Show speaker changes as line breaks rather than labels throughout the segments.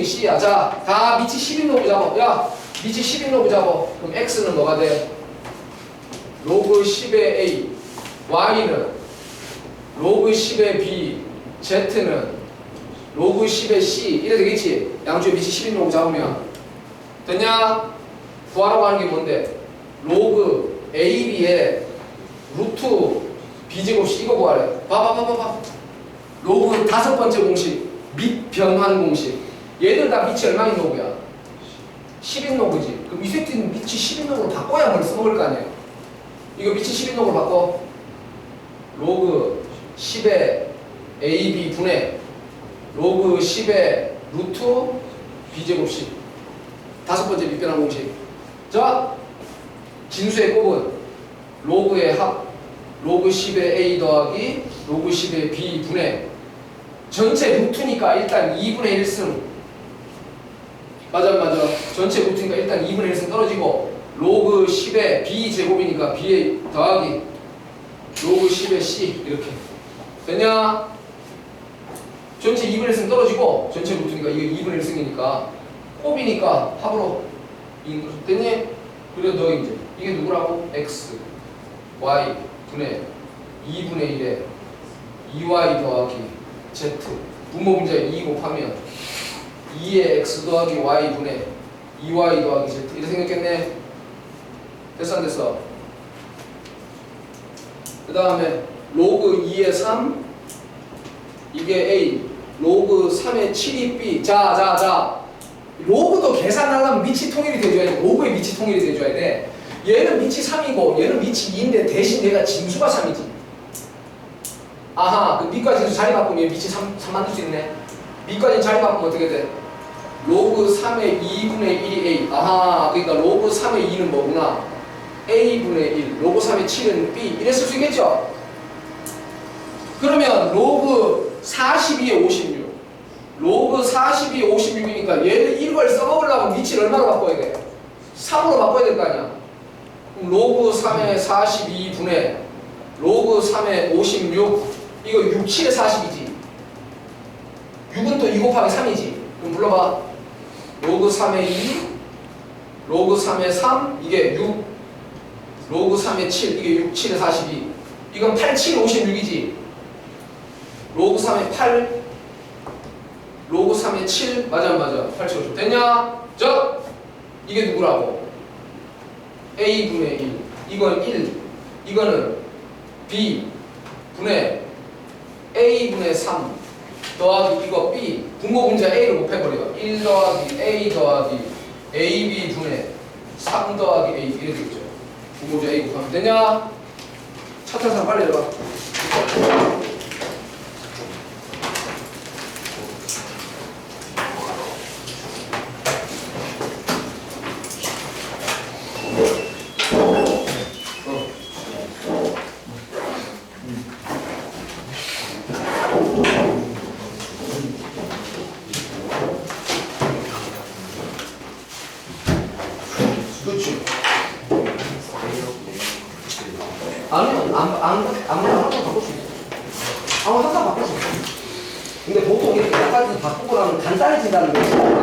1승이 C야. 자, 다 밑이 10인 로그 잡아. 야, 밑이 10인 로그 잡아. 그럼 X는 뭐가 돼? 로그 10의 A. Y는 로그 10의 B. Z는 로그 10의 C. 이래 되겠지? 양쪽에 밑이 10인 로그 잡으면. 됐냐? 구하라고 하는 게 뭔데? 로그 AB의 루트 B제곱 C 이거 구하래. 봐봐, 봐봐, 봐. 로그 다섯 번째 공식. 밑 변환 공식. 얘들 다 밑이 얼마인 로그야? 10인 로그지. 그럼 이 새끼는 밑이 10인 로그로 바꿔야 뭘 써먹을 거 아니에요? 이거 밑이 10인 로그로 바꿔. 로그 10의 AB 분의 로그 10의 루트 B제곱 C. 다섯 번째 밑변환 공식. 자, 진수의 곱은 로그의 합, 로그 10의 A 더하기 로그 10의 B 분의 전체 루트니까 일단 2분의 1승 맞아 맞아 전체 루트니까 일단 2분의 1승 떨어지고 로그 10의 B 제곱이니까 B의 더하기 로그 10의 C 이렇게 됐냐? 전체 2분의 1승 떨어지고 전체 루트니까 이게 2분의 1승이니까 곱이니까 합으로 됐니? 그래 너 이제 이게 누구라고? X Y 분의 2분의 1에 2Y 더하기 Z 분모 분자에 2 곱하면 2의 X 더하기 Y 분의 2Y 더하기 Z. 이렇게 생겼겠네. 됐어 안 됐어? 그 다음에 로그 2의 3 이게 A. 로그 3의 7이 B. 자자자. 로그도 계산하려면 밑이 통일이 돼줘야 돼. 로그의 밑이 통일이 돼줘야 돼. 얘는 밑이 3이고 얘는 밑이 2인데 대신 얘가 진수가 3이지. 아하 그 밑과 진수 자리 바꾸면 얘 밑이 3, 3 만들 수 있네. 밑과 진수 자리 바꾸면 어떻게 돼? 로그 3의 2분의 1이 A. 아하 그러니까 로그 3의 2는 뭐구나? A분의 1 로그 3의 7은 B. 쓸수 있겠죠? 그러면 로그 42에 56 로그 42, 56이니까 얘를 1을 써먹으려면 위치를 얼마로 바꿔야 돼? 3으로 바꿔야 될 거 아니야? 그럼 로그 3의 42분의 로그 3의 56 이거 6, 7의 40이지. 6은 또 2 곱하기 3이지. 그럼 불러봐 로그 3의 2 로그 3의 3 이게 6 로그 3의 7 이게 6, 7의 42 이건 8, 7, 56이지. 로그 3의 8 로그 3의 7 맞아 맞아. 8, 7, 56 됐냐? 저 이게 누구라고? A분의 1 이건 1 이거는 B 분의 A분의 3 더하기 이거 B 분모 분자 A를 곱해버려. 1 더하기 A 더하기 AB 분의 3 더하기 A 이렇게 되겠죠. 분모 분자 A 곱하면 되냐? 사람 빨리 들어가 그렇지 아니면 안, 안, 아무나 하나 바꿀 수 있어. 아무 항상 바꿀 수 있어. 근데 보통 이렇게 약간 바꾸고 나면 간단해진다는 거지.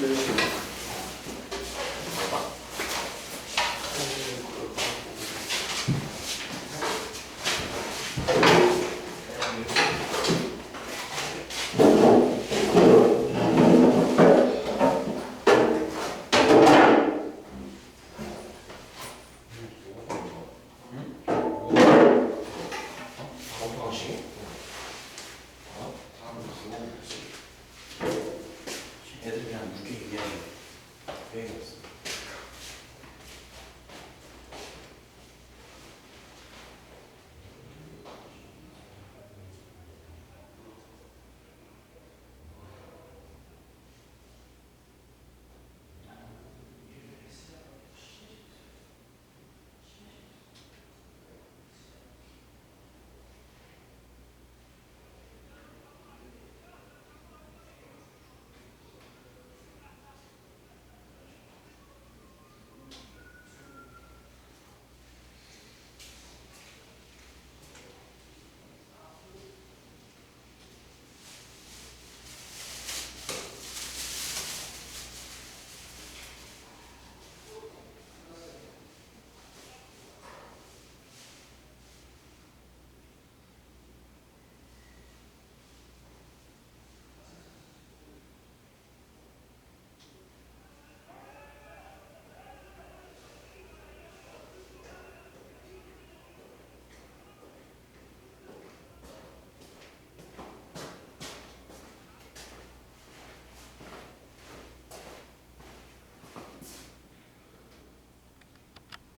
이런 식으로. Davis.